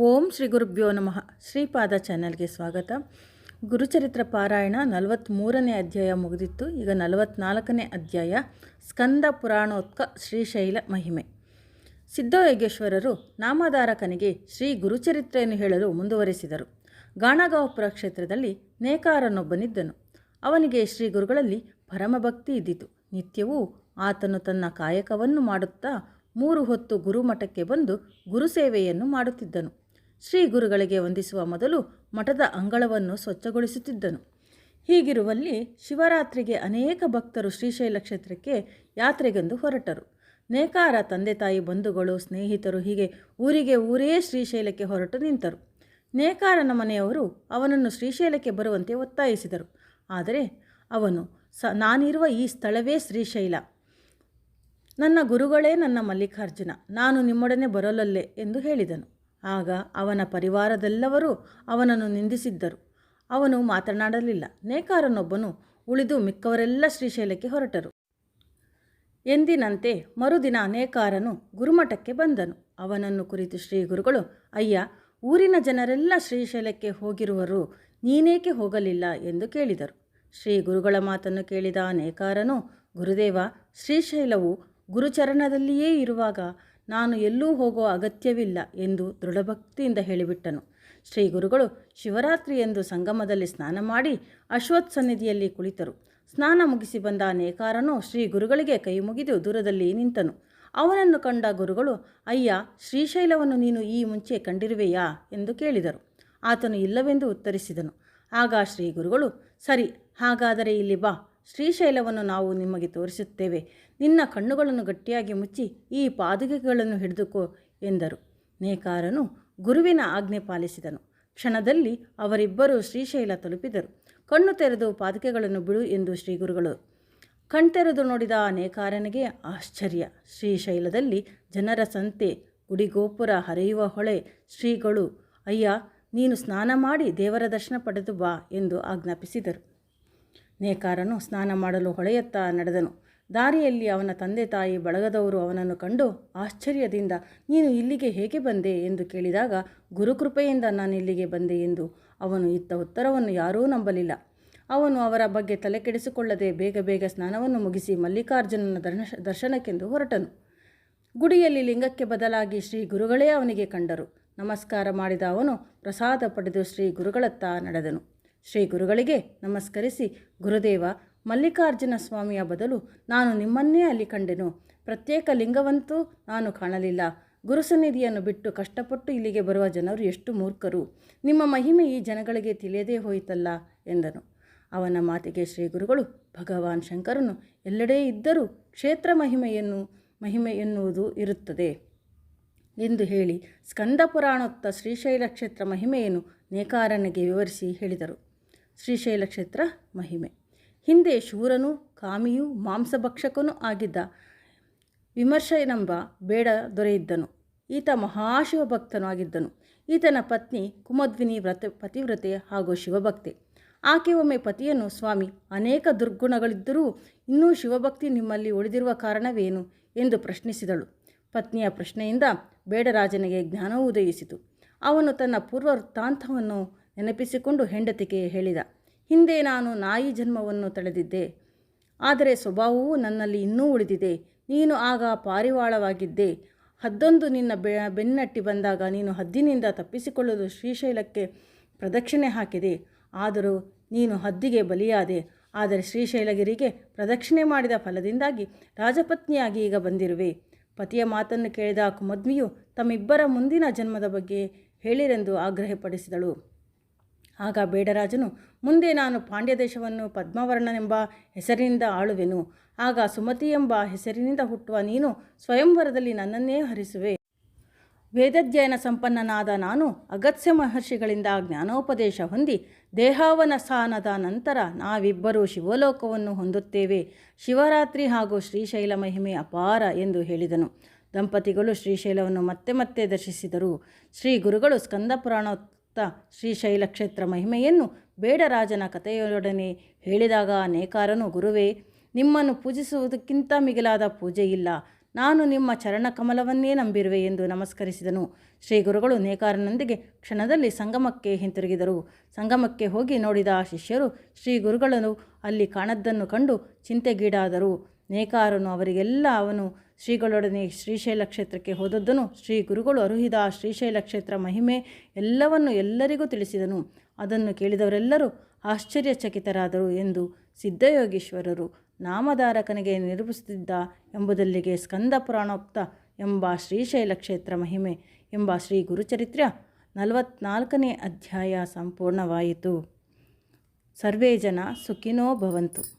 ಓಂ ಶ್ರೀ ಗುರುಭ್ಯೋ ನಮಃ. ಶ್ರೀಪಾದ ಚಾನೆಲ್ಗೆ ಸ್ವಾಗತ. ಗುರುಚರಿತ್ರ ಪಾರಾಯಣ ನಲವತ್ತ್ಮೂರನೇ ಅಧ್ಯಾಯ ಮುಗಿದಿತ್ತು. ಈಗ ನಲವತ್ತ್ನಾಲ್ಕನೇ ಅಧ್ಯಾಯ, ಸ್ಕಂದ ಪುರಾಣೋತ್ಕ ಶ್ರೀಶೈಲ ಮಹಿಮೆ. ಸಿದ್ಧಯೋಗೇಶ್ವರರು ನಾಮಧಾರಕನಿಗೆ ಶ್ರೀ ಗುರುಚರಿತ್ರೆಯನ್ನು ಹೇಳಲು ಮುಂದುವರೆಸಿದರು. ಗಾಣಗಾವಪುರ ಕ್ಷೇತ್ರದಲ್ಲಿ ನೇಕಾರನೊಬ್ಬನಿದ್ದನು. ಅವನಿಗೆ ಶ್ರೀ ಗುರುಗಳಲ್ಲಿ ಪರಮಭಕ್ತಿ ಇದ್ದಿತು. ನಿತ್ಯವೂ ಆತನು ತನ್ನ ಕಾಯಕವನ್ನು ಮಾಡುತ್ತಾ ಮೂರು ಹೊತ್ತು ಗುರುಮಠಕ್ಕೆ ಬಂದು ಗುರುಸೇವೆಯನ್ನು ಮಾಡುತ್ತಿದ್ದನು. ಶ್ರೀ ಗುರುಗಳಿಗೆ ವಂದಿಸುವ ಮೊದಲು ಮಠದ ಅಂಗಳವನ್ನು ಸ್ವಚ್ಛಗೊಳಿಸುತ್ತಿದ್ದನು. ಹೀಗಿರುವಲ್ಲಿ ಶಿವರಾತ್ರಿಗೆ ಅನೇಕ ಭಕ್ತರು ಶ್ರೀಶೈಲ ಕ್ಷೇತ್ರಕ್ಕೆ ಯಾತ್ರೆಗೆಂದು ಹೊರಟರು. ನೇಕಾರ ತಂದೆ ತಾಯಿ ಬಂಧುಗಳು, ಸ್ನೇಹಿತರು ಹೀಗೆ ಊರಿಗೆ ಊರೇ ಶ್ರೀಶೈಲಕ್ಕೆ ಹೊರಟು ನಿಂತರು. ನೇಕಾರನ ಮನೆಯವರು ಅವನನ್ನು ಶ್ರೀಶೈಲಕ್ಕೆ ಬರುವಂತೆ ಒತ್ತಾಯಿಸಿದರು. ಆದರೆ ಅವನು, ಸ, ನಾನಿರುವ ಈ ಸ್ಥಳವೇ ಶ್ರೀಶೈಲ. ನನ್ನ ಗುರುಗಳೇ ನನ್ನ ಮಲ್ಲಿಕಾರ್ಜುನ. ನಾನು ನಿಮ್ಮೊಡನೆ ಬರಲಲ್ಲೇ ಎಂದು ಹೇಳಿದನು. ಆಗ ಅವನ ಪರಿವಾರದೆಲ್ಲವರೂ ಅವನನ್ನು ನಿಂದಿಸಿದ್ದರು. ಅವನು ಮಾತನಾಡಲಿಲ್ಲ. ನೇಕಾರನೊಬ್ಬನು ಉಳಿದು ಮಿಕ್ಕವರೆಲ್ಲ ಶ್ರೀಶೈಲಕ್ಕೆ ಹೊರಟರು. ಎಂದಿನಂತೆ ಮರುದಿನ ನೇಕಾರನು ಗುರುಮಠಕ್ಕೆ ಬಂದನು. ಅವನನ್ನು ಕುರಿತು ಶ್ರೀ ಗುರುಗಳು, ಅಯ್ಯ, ಊರಿನ ಜನರೆಲ್ಲ ಶ್ರೀಶೈಲಕ್ಕೆ ಹೋಗಿರುವರು, ನೀನೇಕೆ ಹೋಗಲಿಲ್ಲ? ಎಂದು ಕೇಳಿದರು. ಶ್ರೀ ಗುರುಗಳ ಮಾತನ್ನು ಕೇಳಿದ ನೇಕಾರನು, ಗುರುದೇವ, ಶ್ರೀಶೈಲವು ಗುರುಚರಣದಲ್ಲಿಯೇ ಇರುವಾಗ ನಾನು ಎಲ್ಲೂ ಹೋಗುವ ಅಗತ್ಯವಿಲ್ಲ ಎಂದು ದೃಢಭಕ್ತಿಯಿಂದ ಹೇಳಿಬಿಟ್ಟನು. ಶ್ರೀ ಗುರುಗಳು ಶಿವರಾತ್ರಿ ಎಂದು ಸಂಗಮದಲ್ಲಿ ಸ್ನಾನ ಮಾಡಿ ಅಶ್ವತ್ ಸನ್ನಿಧಿಯಲ್ಲಿ ಕುಳಿತರು. ಸ್ನಾನ ಮುಗಿಸಿ ಬಂದ ನೇಕಾರನು ಶ್ರೀ ಗುರುಗಳಿಗೆ ಕೈ ಮುಗಿದು ದೂರದಲ್ಲಿ ನಿಂತನು. ಅವನನ್ನು ಕಂಡ ಗುರುಗಳು, ಅಯ್ಯ, ಶ್ರೀಶೈಲವನ್ನು ನೀನು ಈ ಮುಂಚೆ ಕಂಡಿರುವೆಯಾ? ಎಂದು ಕೇಳಿದರು. ಆತನು ಇಲ್ಲವೆಂದು ಉತ್ತರಿಸಿದನು. ಆಗ ಶ್ರೀ ಗುರುಗಳು, ಸರಿ, ಹಾಗಾದರೆ ಇಲ್ಲಿ ಬಾ. ಶ್ರೀಶೈಲವನ್ನು ನಾವು ನಿಮಗೆ ತೋರಿಸುತ್ತೇವೆ. ನಿನ್ನ ಕಣ್ಣುಗಳನ್ನು ಗಟ್ಟಿಯಾಗಿ ಮುಚ್ಚಿ ಈ ಪಾದುಕೆಗಳನ್ನು ಹಿಡಿದುಕೋ ಎಂದರು. ನೇಕಾರನು ಗುರುವಿನ ಆಜ್ಞೆ ಪಾಲಿಸಿದನು. ಕ್ಷಣದಲ್ಲಿ ಅವರಿಬ್ಬರು ಶ್ರೀಶೈಲ ತಲುಪಿದರು. ಕಣ್ಣು ತೆರೆದು ಪಾದುಕೆಗಳನ್ನು ಬಿಡು ಎಂದು ಶ್ರೀಗುರುಗಳು ಕಣ್ತೆರೆದು ನೋಡಿದ ನೇಕಾರನಿಗೆ ಆಶ್ಚರ್ಯ. ಶ್ರೀಶೈಲದಲ್ಲಿ ಜನರ ಸಂತೆ, ಗುಡಿಗೋಪುರ ಹರಿಯುವ ಹೊಳೆ, ಶ್ರೀಗಳು, ಅಯ್ಯ, ನೀನು ಸ್ನಾನ ಮಾಡಿ ದೇವರ ದರ್ಶನ ಪಡೆದು ಬಾ ಎಂದು ಆಜ್ಞಾಪಿಸಿದರು. ನೇಕಾರನು ಸ್ನಾನ ಮಾಡಲು ಹೊಳೆಯತ್ತ ನಡೆದನು. ದಾರಿಯಲ್ಲಿ ಅವನ ತಂದೆ ತಾಯಿ ಬಳಗದವರು ಅವನನ್ನು ಕಂಡು ಆಶ್ಚರ್ಯದಿಂದ, ನೀನು ಇಲ್ಲಿಗೆ ಹೇಗೆ ಬಂದೆ? ಎಂದು ಕೇಳಿದಾಗ ಗುರುಕೃಪೆಯಿಂದ ನಾನು ಇಲ್ಲಿಗೆ ಬಂದೆ ಎಂದು. ಅವನು ಇತ್ತ ಉತ್ತರವನ್ನು ಯಾರೂ ನಂಬಲಿಲ್ಲ. ಅವನು ಅವರ ಬಗ್ಗೆ ತಲೆ ಕೆಡಿಸಿಕೊಳ್ಳದೆ ಬೇಗ ಬೇಗ ಸ್ನಾನವನ್ನು ಮುಗಿಸಿ ಮಲ್ಲಿಕಾರ್ಜುನನ ದರ್ಶ ದರ್ಶನಕ್ಕೆಂದು ಹೊರಟನು. ಗುಡಿಯಲ್ಲಿ ಲಿಂಗಕ್ಕೆ ಬದಲಾಗಿ ಶ್ರೀ ಗುರುಗಳೇ ಅವನಿಗೆ ಕಂಡರು. ನಮಸ್ಕಾರ ಮಾಡಿದ ಅವನು ಪ್ರಸಾದ ಪಡೆದು ಶ್ರೀ ಗುರುಗಳತ್ತ ನಡೆದನು. ಶ್ರೀ ಗುರುಗಳಿಗೆ ನಮಸ್ಕರಿಸಿ, ಗುರುದೇವ ಮಲ್ಲಿಕಾರ್ಜುನ ಸ್ವಾಮಿಯ ಬದಲು ನಾನು ನಿಮ್ಮನ್ನೇ ಅಲ್ಲಿ ಕಂಡೆನು. ಪ್ರತ್ಯೇಕ ಲಿಂಗವಂತೂ ನಾನು ಕಾಣಲಿಲ್ಲ. ಗುರುಸನ್ನಿಧಿಯನ್ನು ಬಿಟ್ಟು ಕಷ್ಟಪಟ್ಟು ಇಲ್ಲಿಗೆ ಬರುವ ಜನರು ಎಷ್ಟು ಮೂರ್ಖರು. ನಿಮ್ಮ ಮಹಿಮೆ ಈ ಜನಗಳಿಗೆ ತಿಳಿಯದೇ ಹೋಯಿತಲ್ಲ, ಎಂದನು. ಅವನ ಮಾತಿಗೆ ಶ್ರೀ ಗುರುಗಳು, ಭಗವಾನ್ ಶಂಕರನು ಎಲ್ಲೆಡೆ ಇದ್ದರೂ ಕ್ಷೇತ್ರ ಮಹಿಮೆಯನ್ನು, ಮಹಿಮೆ ಎನ್ನುವುದು ಇರುತ್ತದೆ. ಎಂದು ಹೇಳಿ ಸ್ಕಂದ ಪುರಾಣೋಕ್ತ ಶ್ರೀಶೈಲ ಕ್ಷೇತ್ರ ಮಹಿಮೆಯನ್ನು ನೇಕಾರನಿಗೆ ವಿವರಿಸಿ ಹೇಳಿದರು. ಶ್ರೀಶೈಲ ಕ್ಷೇತ್ರ ಮಹಿಮೆ. ಹಿಂದೆ ಶೂರನೂ, ಕಾಮಿಯೂ, ಮಾಂಸಭಕ್ಷಕನೂ ಆಗಿದ್ದ ವಿಮರ್ಶೆನೆಂಬ ಬೇಡ ದೊರೆಯಿದ್ದನು. ಈತ ಮಹಾಶಿವ ಭಕ್ತನೂ ಆಗಿದ್ದನು. ಈತನ ಪತ್ನಿ ಕುಮದ್ವಿನಿ ವ್ರತ, ಪತಿವ್ರತೆ ಹಾಗೂ ಶಿವಭಕ್ತೆ. ಆಕೆ ಒಮ್ಮೆ ಪತಿಯನ್ನು, ಸ್ವಾಮಿ, ಅನೇಕ ದುರ್ಗುಣಗಳಿದ್ದರೂ ಇನ್ನೂ ಶಿವಭಕ್ತಿ ನಿಮ್ಮಲ್ಲಿ ಉಳಿದಿರುವ ಕಾರಣವೇನು? ಎಂದು ಪ್ರಶ್ನಿಸಿದಳು. ಪತ್ನಿಯ ಪ್ರಶ್ನೆಯಿಂದ ಬೇಡರಾಜನಿಗೆ ಜ್ಞಾನವೂ ಉದಯಿಸಿತು. ಅವನು ತನ್ನ ಪೂರ್ವ ವೃತ್ತಾಂತವನ್ನು ನೆನಪಿಸಿಕೊಂಡು ಹೆಂಡತಿಗೆ ಹೇಳಿದ ಹಿಂದೆ ನಾನು ನಾಯಿ ಜನ್ಮವನ್ನು ತಳೆದಿದ್ದೆ. ಆದರೆ ಸ್ವಭಾವವು ನನ್ನಲ್ಲಿ ಇನ್ನೂ ಉಳಿದಿದೆ. ನೀನು ಆಗ ಪಾರಿವಾಳವಾಗಿದ್ದೆ. ಹದ್ದೊಂದು ನಿನ್ನ ಬೆ, ಬೆನ್ನಟ್ಟಿ ಬಂದಾಗ ನೀನು ಹದ್ದಿನಿಂದ ತಪ್ಪಿಸಿಕೊಳ್ಳಲು ಶ್ರೀಶೈಲಕ್ಕೆ ಪ್ರದಕ್ಷಿಣೆ ಹಾಕಿದೆ. ಆದರೂ ನೀನು ಹದ್ದಿಗೆ ಬಲಿಯಾದೆ. ಆದರೆ ಶ್ರೀಶೈಲಗಿರಿಗೆ ಪ್ರದಕ್ಷಿಣೆ ಮಾಡಿದ ಫಲದಿಂದಾಗಿ ರಾಜಪತ್ನಿಯಾಗಿ ಈಗ ಬಂದಿರುವೆ. ಪತಿಯ ಮಾತನ್ನು ಕೇಳಿದ ಕುಮದ್ವಿಯು ತಮ್ಮಿಬ್ಬರ ಮುಂದಿನ ಜನ್ಮದ ಬಗ್ಗೆ ಹೇಳಿರೆಂದು ಆಗ್ರಹಪಡಿಸಿದಳು. ಆಗ ಬೇಡರಾಜನು, ಮುಂದೆ ನಾನು ಪಾಂಡ್ಯ ದೇಶವನ್ನು ಪದ್ಮವರ್ಣನೆಂಬ ಹೆಸರಿನಿಂದ ಆಳುವೆನು. ಆಗ ಸುಮತಿ ಎಂಬ ಹೆಸರಿನಿಂದ ಹುಟ್ಟುವ ನೀನು ಸ್ವಯಂವರದಲ್ಲಿ ನನ್ನನ್ನೇ ಹರಿಸುವೆ. ವೇದಧ್ಯಯನ ಸಂಪನ್ನನಾದ ನಾನು ಅಗತ್ಯ ಮಹರ್ಷಿಗಳಿಂದ ಜ್ಞಾನೋಪದೇಶ ಹೊಂದಿ ದೇಹಾವನಸಾನದ ನಂತರ ನಾವಿಬ್ಬರೂ ಶಿವಲೋಕವನ್ನು ಹೊಂದುತ್ತೇವೆ. ಶಿವರಾತ್ರಿ ಹಾಗೂ ಶ್ರೀಶೈಲ ಮಹಿಮೆ ಅಪಾರ ಎಂದು ಹೇಳಿದನು. ದಂಪತಿಗಳು ಶ್ರೀಶೈಲವನ್ನು ಮತ್ತೆ ಮತ್ತೆ ದರ್ಶಿಸಿದರು. ಶ್ರೀ ಗುರುಗಳು ಸ್ಕಂದ ಪುರಾಣೋಕ್ತ ಶ್ರೀಶೈಲ ಕ್ಷೇತ್ರ ಮಹಿಮೆಯನ್ನು ಬೇಡರಾಜನ ಕಥೆಯೊಡನೆ ಹೇಳಿದಾಗ ನೇಕಾರನು ಗುರುವೇ, ನಿಮ್ಮನ್ನು ಪೂಜಿಸುವುದಕ್ಕಿಂತ ಮಿಗಿಲಾದ ಪೂಜೆ ಇಲ್ಲ. ನಾನು ನಿಮ್ಮ ಚರಣಕಮಲವನ್ನೇ ನಂಬಿರುವೆ ಎಂದು ನಮಸ್ಕರಿಸಿದನು. ಶ್ರೀ ಗುರುಗಳು ನೇಕಾರನೊಂದಿಗೆ ಕ್ಷಣದಲ್ಲಿ ಸಂಗಮಕ್ಕೆ ಹಿಂತಿರುಗಿದರು. ಸಂಗಮಕ್ಕೆ ಹೋಗಿ ನೋಡಿದ ಶಿಷ್ಯರು ಶ್ರೀ ಗುರುಗಳನ್ನು ಅಲ್ಲಿ ಕಾಣದ್ದನ್ನು ಕಂಡು ಚಿಂತೆಗೀಡಾದರು. ನೇಕಾರನು ಅವರಿಗೆಲ್ಲ ಅವನು ಶ್ರೀಗಳೊಡನೆ ಶ್ರೀಶೈಲ ಕ್ಷೇತ್ರಕ್ಕೆ ಹೋದದ್ದನು. ಶ್ರೀ ಗುರುಗಳು ಅರುಹಿದ ಶ್ರೀಶೈಲ ಕ್ಷೇತ್ರ ಮಹಿಮೆ ಎಲ್ಲವನ್ನು ಎಲ್ಲರಿಗೂ ತಿಳಿಸಿದನು. ಅದನ್ನು ಕೇಳಿದವರೆಲ್ಲರೂ ಆಶ್ಚರ್ಯಚಕಿತರಾದರು ಎಂದು ಸಿದ್ಧಯೋಗೀಶ್ವರರು ನಾಮಧಾರಕನಿಗೆ ನಿರೂಪಿಸುತ್ತಿದ್ದ ಎಂಬುದಲ್ಲಿಗೆ ಸ್ಕಂದ ಪುರಾಣೋಕ್ತ ಎಂಬ ಶ್ರೀಶೈಲ ಕ್ಷೇತ್ರ ಮಹಿಮೆ ಎಂಬ ಶ್ರೀ ಗುರುಚರಿತ್ರ ನಲವತ್ನಾಲ್ಕನೇ ಅಧ್ಯಾಯ ಸಂಪೂರ್ಣವಾಯಿತು. ಸರ್ವೇ ಜನ ಸುಖಿನೋ ಭವಂತು.